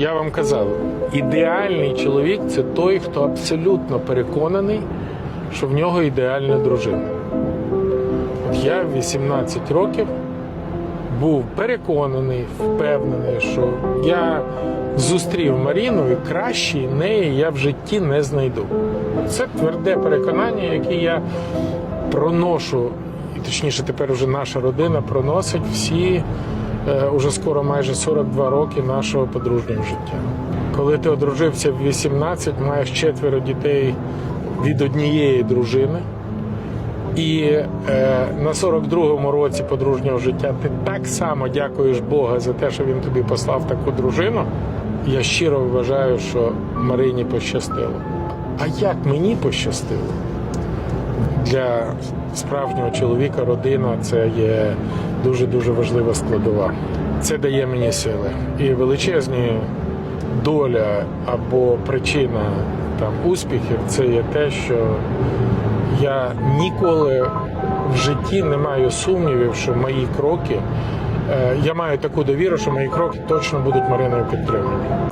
Я вам казав, ідеальний чоловік це той, хто абсолютно переконаний, що в нього ідеальна дружина. От я 18 років був переконаний, впевнений, що я зустрів Маріну і кращої неї я в житті не знайду. Це тверде переконання, яке я проношу, і точніше, тепер уже наша родина проносить всі уже скоро майже 42 роки нашого подружнього життя. Коли ти одружився в 18, маєш четверо дітей від однієї дружини. І е, на 42-му році подружнього життя ти так само дякуєш Бога за те, що він тобі послав таку дружину. Я щиро вважаю, що Марині пощастило. А як мені пощастило? Для справжнього чоловіка родина це є дуже дуже важлива складова. Це дає мені сили. І величезні доля або причина там успіхів це є те, що я ніколи в житті не маю сумнівів, що мої кроки. е, Я маю таку довіру, що мої кроки точно будуть Мариною підтримані.